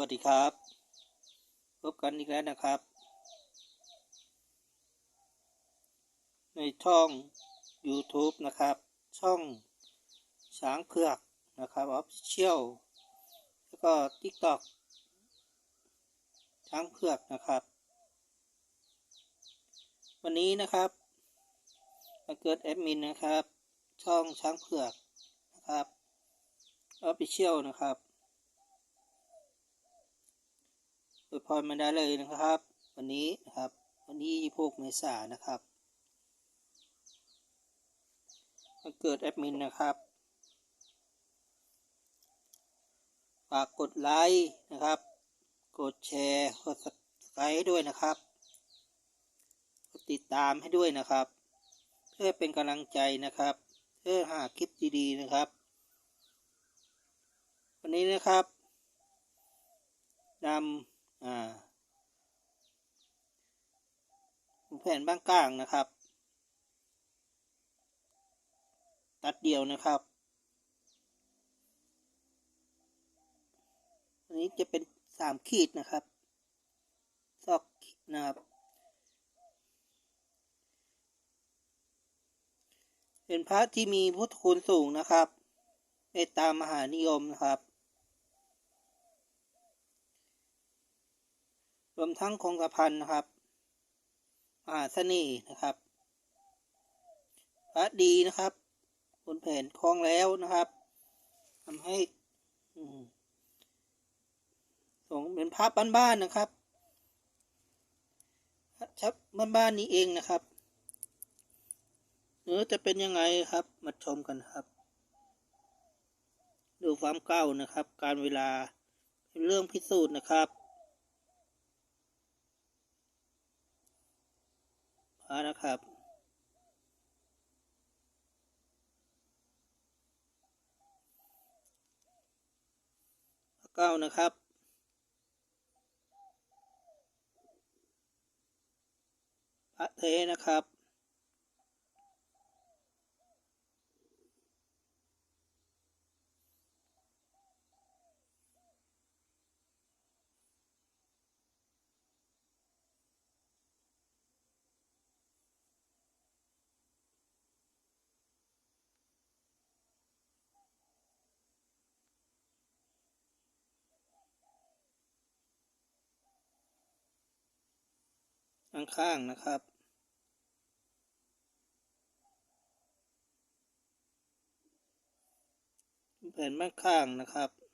วัสดีครับ พบกันอีกแล้วนะครับ ในช่อง YouTube นะครับ ช่องช้างเผือกนะครับออฟเชียลแล้วก็ TikTok ช้างเผือกนะครับ วันนี้นะครับมาเกิดแอดมินนะครับ ช่องช้างเผือกนะครับออฟฟิเชียลนะครับ อวยพรมาได้เลยนะครับ วันนี้นะครับ วันที่26เมษายนนะครับมาเกิดแอดมินนะครับฝากกดไลค์นะครับ กดแชร์กด subscribe ให้ด้วยนะครับกดติดตามให้ด้วยนะครับ เพื่อเป็นกำลังใจนะครับ เพื่อหาคลิปดีๆนะครับ วันนี้นะครับนำ อ่าแผ่นบ้างกลางนะครับ ตัดเดียวนะครับ อันนี้จะเป็นสามขีดนะครับ ซอกนะครับ เป็นพระที่มีพุทธคุณสูงนะครับเมตตามหานิยมนะครับ รวมทั้งคงกระพันนะครับมหาเสน่ห์นะครับพระดีนะครับบนแผนคล้องแล้วนะครับทำให้อืมส่งเป็นภาพบ้านๆนะครับชับบ้านๆนี้เองนะครับเนื้อจะเป็นยังไงครับ มาชมกันครับ ดูความเก่านะครับ การเวลาเป็นเรื่องพิสูจน์นะครับพา นะครับ เก้านะครับพระเทนะครับ ข้างๆนะครับ แผ่นบ้านข้างนะครับ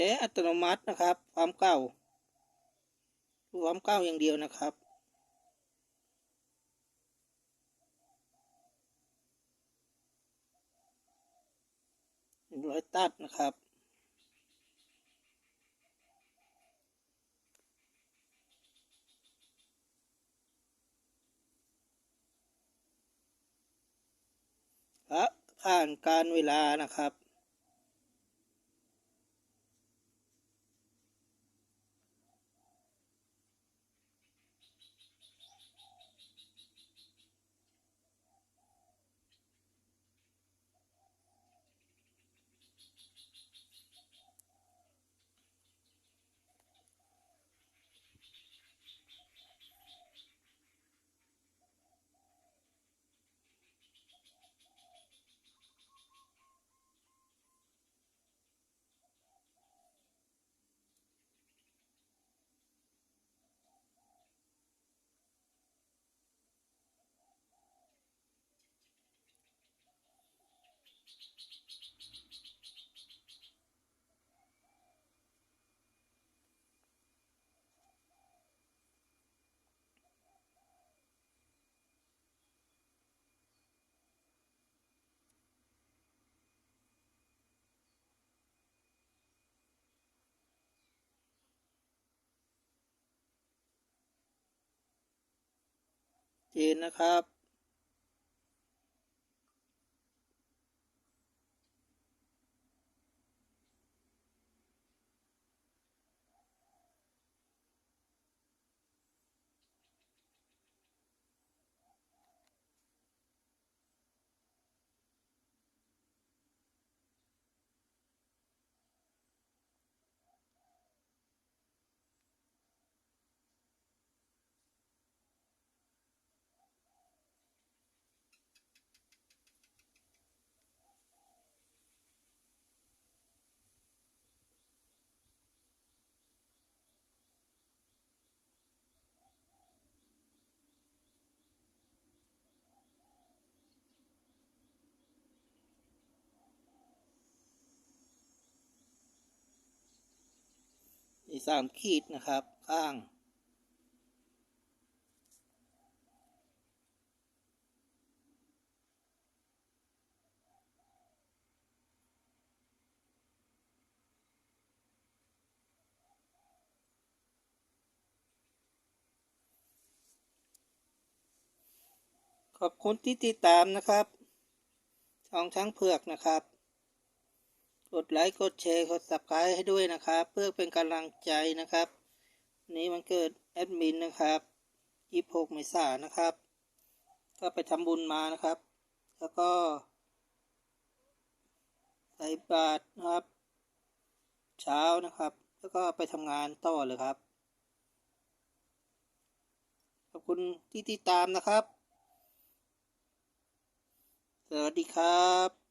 เอะอัตโนมัตินะครับ ความเก่าความเก่าอย่างเดียวนะครับ ร้อยตัดนะครับพระผ่านการเวลานะครับ จีนนะครับ อีกสามขีดนะครับ ข้างขอบคุณที่ติดตามนะครับช่องช้างเผือกนะครับ กดไลค์กดแชร์กด subscribe ให้ด้วยนะครับ เพื่อเป็นกำลังใจนะครับ นี้มันเกิดแอดมินนะครับ26เมษายนนะครับ ก็ไปทำบุญมานะครับ แล้วก็ใส่บาตรนะครับ เช้านะครับ แล้วก็ไปทำงานต่อเลยครับ ขอบคุณที่ติดตามนะครับ สวัสดีครับ